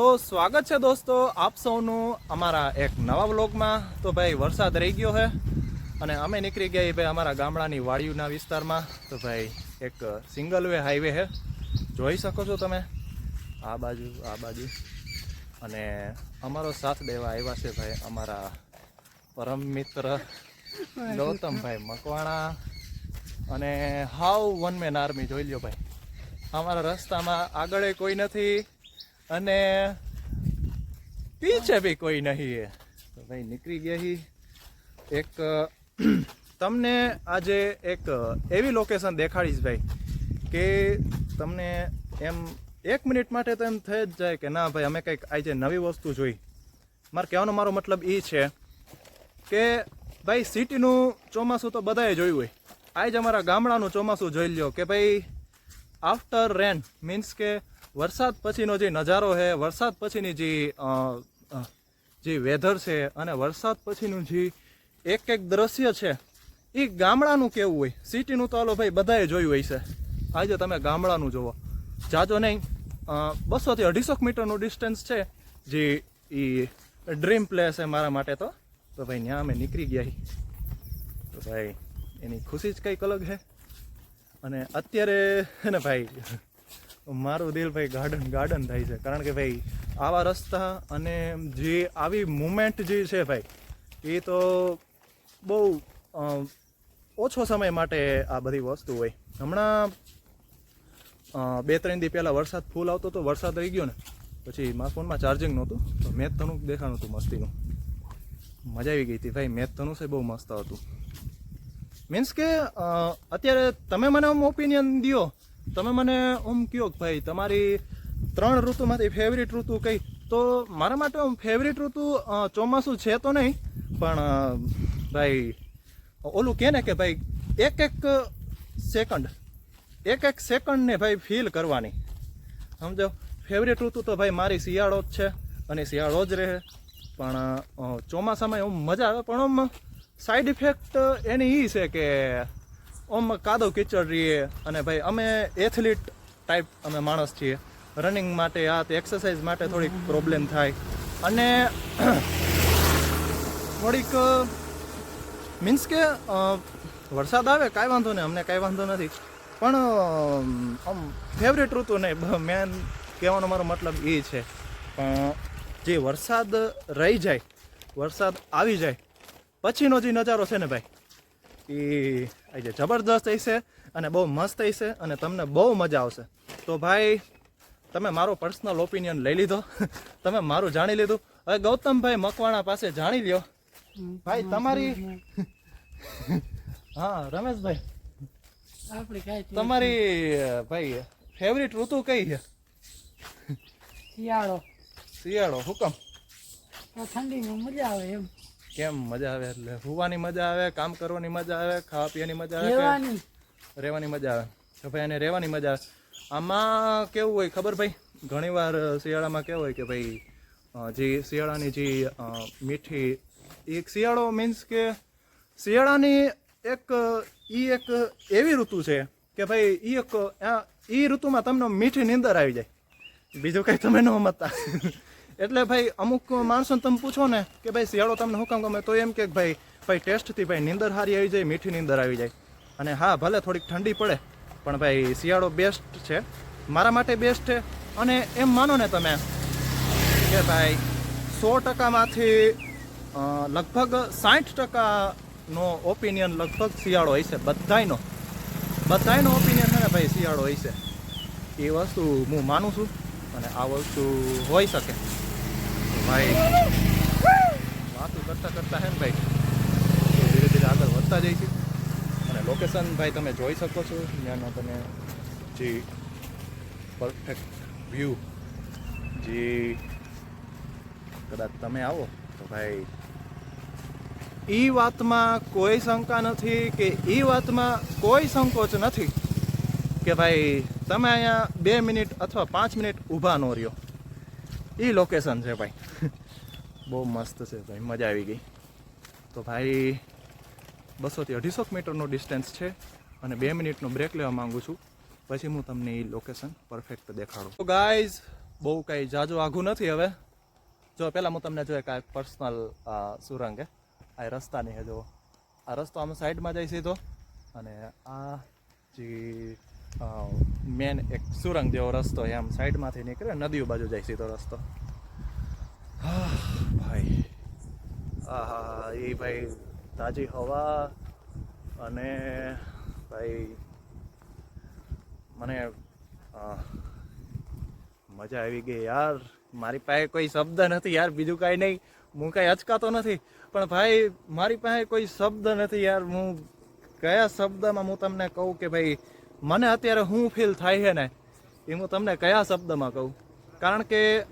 તો સ્વાગત છે દોસ્તો આપ સૌનું અમારા એક નવા વ્લોગમાં. તો ભાઈ, વરસાદ રહી ગયો છે અને અમે નીકળી ગયા ભાઈ અમારા ગામડાની વાડીઓના વિસ્તારમાં. તો ભાઈ, એક સિંગલ વે હાઈવે છે જોઈ શકો છો તમે. આ બાજુ આ બાજુ. અને અમારો સાથ દેવા આવ્યા છે ભાઈ અમારા પરમ મિત્ર ગૌતમભાઈ મકવાણા અને હાવ વન મેન આર્મી. જોઈ લ્યો ભાઈ. અમારા રસ્તામાં આગળ કોઈ નથી. અને પીછે બી કોઈ નહીં એ. તો ભાઈ નીકળી ગયા હી. એક તમને આજે એક એવી લોકેશન દેખાડીશ ભાઈ કે તમને એમ એક મિનિટ માટે તો એમ થઈ જ જાય કે ના ભાઈ, અમે કંઈક આજે નવી વસ્તુ જોઈ. મારે કહેવાનો મારો મતલબ એ છે કે ભાઈ સિટીનું ચોમાસું તો બધાએ જોયું હોય. આજ અમારા ગામડાનું ચોમાસું જોઈ લ્યો કે ભાઈ આફ્ટર રેન મીન્સ કે વરસાદ પછીનો જે નજારો છે, વરસાદ પછીની જે જે વેધર છે અને વરસાદ પછીનું જે એક એક દ્રશ્ય છે એ ગામડાનું કેવું હોય? સિટીનું તો હાલો ભાઈ બધાએ જોયું હોય છે આજે તમે ગામડાનું જુઓ. જાજો નહીં બસોથી અઢીસો મીટરનું ડિસ્ટન્સ છે, જે એ ડ્રીમ પ્લેસ છે મારા માટે તો. તો ભાઈ ત્યાં અમે નીકળી ગયા. તો ભાઈ, એની ખુશી જ કંઈક અલગ છે. અને અત્યારે ને ભાઈ મારું દિલ ભાઈ ગાર્ડન ગાર્ડન થાય છે. કારણ કે ભાઈ, આવા રસ્તા અને જે આવી મુમેન્ટ જે છે ભાઈ, એ તો બહુ ઓછો સમય માટે આ બધી વસ્તુ હોય. હમણાં બે ત્રણ દી પહેલાં વરસાદ ફૂલ આવતો તો વરસાદ રહી ગયો ને. પછી મારા ફોનમાં ચાર્જિંગ નહોતું, તો મેચ તનું દેખાણું હતું મસ્તીનું. મજા આવી ગઈ હતી ભાઈ મેં તનું છે બહુ મસ્ત હતું. મીન્સ કે અત્યારે તમે મને આમ ઓપિનિયન દ્યો તમે મને આમ કહો કે ભાઈ, તમારી ત્રણ ઋતુમાંથી ફેવરિટ ઋતુ કઈ? તો મારા માટે આમ ફેવરિટ ઋતુ ચોમાસું છે તો નહીં, પણ ભાઈ, ઓલું કહે ને કે ભાઈ, એક એક સેકન્ડ એક એક સેકન્ડને ભાઈ ફીલ કરવાની. સમજો? ફેવરેટ ઋતુ તો ભાઈ મારી શિયાળો જ છે અને શિયાળો જ રહે. પણ ચોમાસામાં એવું મજા આવે, પણ આમ સાઈડ ઇફેક્ટ એની એ છે કે આમ કાદવ કિચડ રહીએ અને ભાઈ અમે એથલીટ ટાઈપ અમે માણસ છીએ. રનિંગ માટે આ તે એક્સરસાઇઝ માટે થોડીક પ્રોબ્લેમ થાય. અને થોડીક મીન્સ કે વરસાદ આવે કાંઈ વાંધો નહીં, અમને કાંઈ વાંધો નથી. પણ આમ ફેવરેટ ઋતુ નહીં મેન કહેવાનો મારો મતલબ એ છે. જે વરસાદ રહી જાય, વરસાદ આવી જાય, પછીનો જે નજારો છે ને ભાઈ એ આજે જબરદસ્ત હશે અને બહુ મસ્ત હશે અને તમને બહુ મજા આવશે. તો ભાઈ તમે મારો પર્સનલ ઓપિનિયન લઈ લીધો. તમે મારું જાણી લીધું. હવે ગૌતમભાઈ મકવાણા પાસે જાણી લ્યો. ભાઈ તમારી હા રમેશભાઈ. જ તમારી ભાઈ ફેવરિટ ઋતુ કઈ છે? શિયાળો. શિયાળો હુકમ. ઠંડીમાં મજા આવે એમ. કેમ મજા આવે? એટલે હોવાની મજા આવે કામ કરવાની મજા આવે ખાવા પીવાની મજા આવે રહેવાની. મજા આવે? તો ભાઈ એને રહેવાની મજા આવે. આમાં કેવું હોય ખબર ભાઈ? ઘણીવાર શિયાળામાં કેવું હોય કે ભાઈ જે શિયાળાની જે મીઠી એક શિયાળો મીન્સ કે શિયાળાની એક એ એક એવી ઋતુ છે કે ભાઈ એ એક એ ઋતુમાં તમને મીઠી નીંદર આવી જાય. બીજું કંઈ તમે ન સમજતા એટલે ભાઈ, અમુક માણસોને તમે પૂછો ને કે ભાઈ, શિયાળો તમને હું કામ ગમે? તો એમ કે ભાઈ ભાઈ, ટેસ્ટથી ભાઈ નીંદર હારી આવી જાય, મીઠી નીંદર આવી જાય. અને હા, ભલે થોડીક ઠંડી પડે, પણ ભાઈ, શિયાળો બેસ્ટ છે. મારા માટે બેસ્ટ છે. અને એમ માનો ને તમે કે ભાઈ, સો ટકામાંથી લગભગ સાઠ ટકાનો ઓપિનિયન લગભગ શિયાળો હશે, બધાયનો. બધાયનો ઓપિનિયન છે ને ભાઈ, શિયાળો હશે. એ વસ્તુ હું માનું છું અને આ વસ્તુ હોઈ શકે. ભાઈ. વાતું કરતાં કરતાં હે ને ભાઈ? ધીરે ધીરે આગળ વધતા જઈશું અને લોકેશન ભાઈ તમે જોઈ શકો છો. ત્યાંનો તમે જે પરફેક્ટ વ્યૂ જે કદાચ તમે આવો તો ભાઈ, એ વાતમાં કોઈ શંકા નથી કે એ વાતમાં કોઈ સંકોચ નથી કે ભાઈ, તમે અહીંયા બે મિનિટ અથવા પાંચ મિનિટ ઊભા ન રહ્યો. એ લોકેશન છે ભાઈ. બહુ મસ્ત છે ભાઈ, મજા આવી ગઈ. તો ભાઈ બસોથી અઢીસો મીટરનો ડિસ્ટન્સ છે અને બે મિનિટનો બ્રેક લેવા માંગુ છું. પછી હું તમને એ લોકેશન પરફેક્ટ દેખાડું. તો ગાઈઝ બહુ કંઈ જાજુ આઘું નથી હવે. જો, પહેલાં હું તમને જોઈએ કાંઈ પર્સનલ સુરંગ હે. આ રસ્તાની હે જો આ રસ્તો આમ સાઈડમાં જાય સીધો. અને આ જે મેન એક સુરંગ જેવો રસ્તો એમ સાઈડમાંથી નીકળે, નદીઓ બાજુ જાય સીધો રસ્તો. ભાઈ. આહા, એ ભાઈ તાજી હવા અને ભાઈ મને મજા આવી ગઈ યાર. મારી પાસે કોઈ શબ્દ નથી યાર, બીજું કાંઈ નહીં. હું કાંઈ અચકાતો નથી. પણ ભાઈ, મારી પાસે કોઈ શબ્દ નથી યાર. હું કયા શબ્દમાં હું તમને કહું કે ભાઈ મને અત્યારે હું ફીલ થાય છે ને, એ હું તમને કયા શબ્દમાં કહું? કારણ કે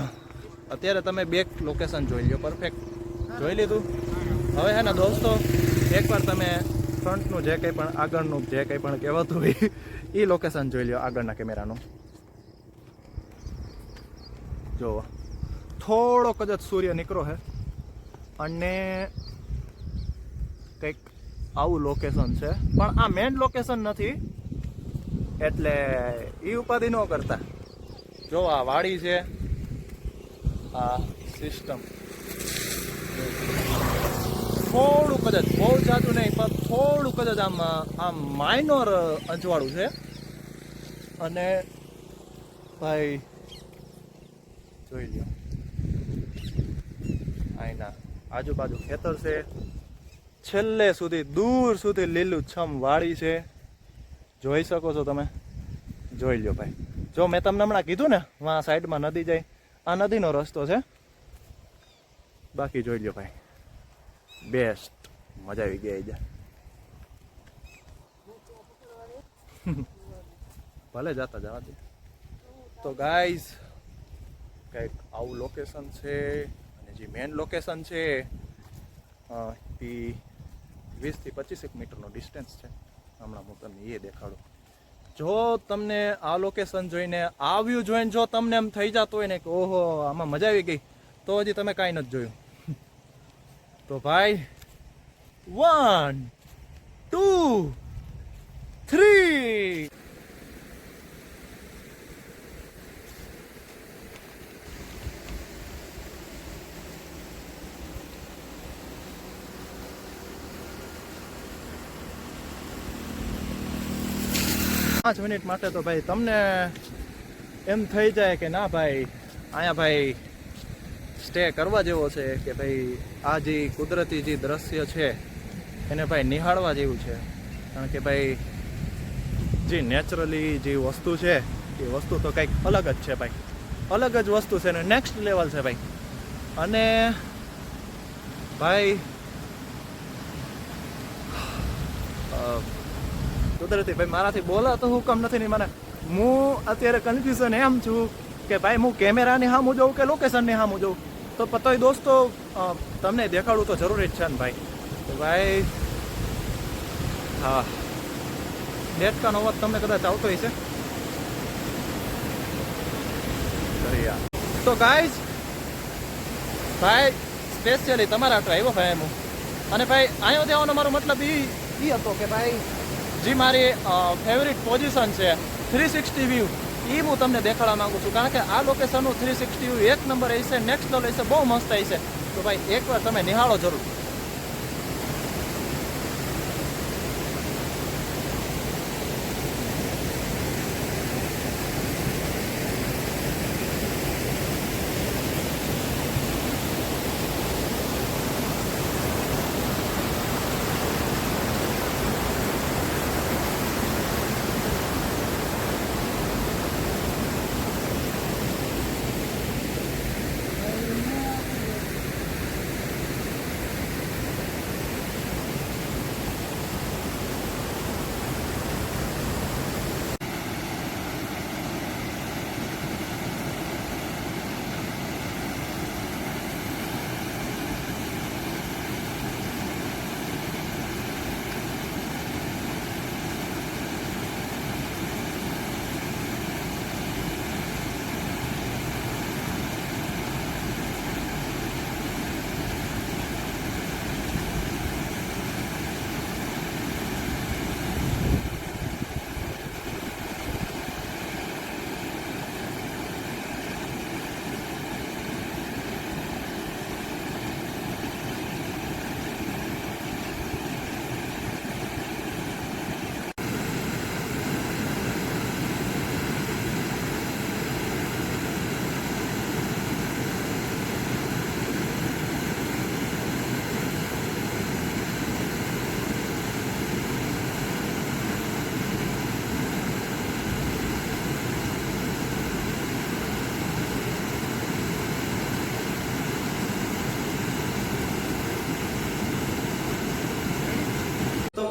અત્યારે તમે બેક લોકેશન જોઈ લ્યો પરફેક્ટ જોઈ લીધું? હવે હે ને દોસ્તો, એકવાર તમે ફ્રન્ટનું જે કંઈ પણ, આગળનું જે કંઈ પણ કહેવાતું હોય એ લોકેશન જોઈ લ્યો, આગળના કેમેરાનું. જો થોડોક જ સૂર્ય નીકળો છે અને કંઈક આવું લોકેશન છે. પણ આ મેન લોકેશન નથી એટલે એ ઉપાધિ ન કરતા. જો આ વાડી છે, આ સિસ્ટમ થોડું કદાચ બહુ જાતું નહીં, પણ થોડું કદાચ આમ આમ માઇનોર અજવાળું છે. અને ભાઈ, જોઈ લો આઈના આજુબાજુ ખેતર છે. છેલ્લે સુધી, દૂર સુધી લીલું છમ વાડી છે. જોઈ શકો છો તમે. જોઈ લ્યો ભાઈ. જો મેં તમને હમણાં કીધું ને, વાં સાઈડમાં નદી જાય. આ નદીનો રસ્તો છે. બાકી જોઈ લ્યો ભાઈ. બેસ્ટ. મજા આવી ગઈ જા ભલે જાતા જવા દે. તો ગાઈઝ કંઈક આવું લોકેશન છે અને જે મેઇન લોકેશન છે એ વીસથી પચીસેક મીટરનો ડિસ્ટન્સ છે. હમણાં હું તમને એ દેખાડું. જો તમને આ લોકેશન જોઈને આ વ્યૂ જોઈને જો તમને એમ થઈ જતું હોય ને કે ઓહો, આમાં મજા આવી ગઈ, તો હજી તમે કાંઈ નથી જોયું. તો ભાઈ વન ટુ થ્રી પાંચ મિનિટ માટે તો ભાઈ તમને એમ થઈ જાય કે ના ભાઈ, અહીંયા ભાઈ સ્ટે કરવા જેવો છે કે ભાઈ આ જે કુદરતી જે દ્રશ્ય છે, એને ભાઈ નિહાળવા જેવું છે. કારણ કે ભાઈ જે નેચરલી જે વસ્તુ છે, એ વસ્તુ તો કંઈક અલગ જ છે ભાઈ. અલગ જ વસ્તુ છે ને નેક્સ્ટ લેવલ છે ભાઈ. અને ભાઈ કુદરતી ભાઈ, મારાથી બોલાતો હુકમ નથી, નહીં, મને હું અત્યારે કન્ફ્યુઝન એમ છું કે ભાઈ, હું કેમેરાની સામું જોઉં કે લોકેશનની સામું જોઉં? તો પતોય દોસ્તો તમને દેખાડવું તો જરૂરી જ છે ને ભાઈ. તો ભાઈ, હા. ડેટકાનો અવાજ તમને કદાચ આવતો હશે. તો ગાઈઝ ભાઈ સ્પેશિયલી તમારા ડ્રાઈવર ભાઈ હું. અને ભાઈ અહીંયા દેવાનો મારો મતલબ એ હતો કે ભાઈ જે, મારી ફેવરિટ પોઝિશન છે થ્રી સિક્સટી વ્યૂ એ હું તમને દેખાડવા માંગુ છું, કારણ કે આ લોકેશનનું થ્રી સિક્સટી વ્યૂ એક નંબર હશે નેક્સ્ટ લેવલ હશે બહુ મસ્ત હશે તો ભાઈ, એકવાર તમે નિહાળો જરૂર.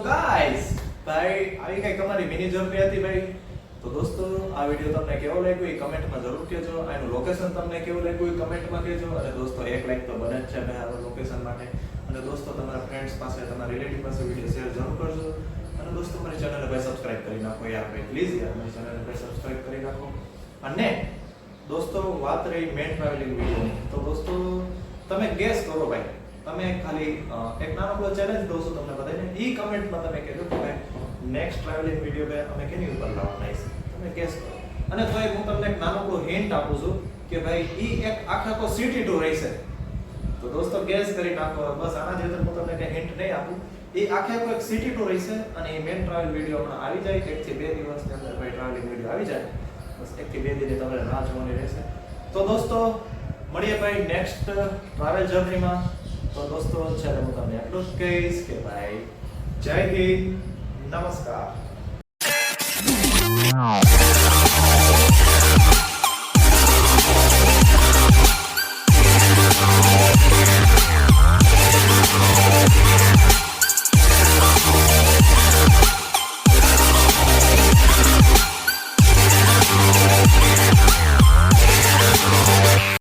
ગાઈસ ભાઈ, આવી કઈ તમારી મિની જર્ની હતી ભાઈ. તો દોસ્તો, આ વીડિયો તમને કેવો લાગ્યો એ કમેન્ટમાં જરૂર કહેજો. એનું લોકેશન તમને કેવું લાગ્યું એ કમેન્ટમાં કહેજો. અને દોસ્તો, એક લાઈક તો બને જ છે આ લોકેશન માટે. અને દોસ્તો, તમારા ફ્રેન્ડ્સ પાસે, તમારા રિલેટિવ પાસે વીડિયો શેર જરૂર કરજો. અને દોસ્તો, મારી ચેનલને ભાઈ સબસ્ક્રાઇબ કરી નાખો યાર ભાઈ પ્લીઝ યાર, મારી ચેનલને ભાઈ સબસ્ક્રાઇબ કરી નાખો. અને દોસ્તો, વાત રહી મેન ટ્રાવેલિંગ વિડીયોની તો દોસ્તો, તમે ગેસ કરો ભાઈ તમે ખાલી એક નાનકડો ચેલેન્જ દઉં છું તમને બધાને. એ કમેન્ટમાં તમે કહેજો કે ભાઈ નેક્સ્ટ ટ્રાવેલિંગ વીડિયો મેં અમે કેની ઉપર લાવવાના છે? તમે ગેસ કરો. અને તો હું તમને એક નાનકડો હિન્ટ આપું છું કે ભાઈ એ એક આખા આખો સિટી ટુ રહેશે તો દોસ્તો ગેસ કરી નાખો. બસ આના જેવું હું તમને કંઈ હિન્ટ નહીં આપું. એ આખે આખો એક સિટી ટુ રહેશે અને એ મેન ટ્રાવેલ વીડિયો હમણાં આવી જાય. એક થી બે દિવસની અંદર ભાઈ ટ્રાવેલિંગ વીડિયો આવી જાય. બસ એક થી બે દિવસ તમારે રાહ જોવાની રહેશે. તો દોસ્તો, મળીએ ભાઈ નેક્સ્ટ ટ્રાવેલ જર્નીમાં તો દોસ્તો અત્યારે હું તમને એટલું જ કહીશ કે ભાઈ જય હિન્દ નમસ્કાર.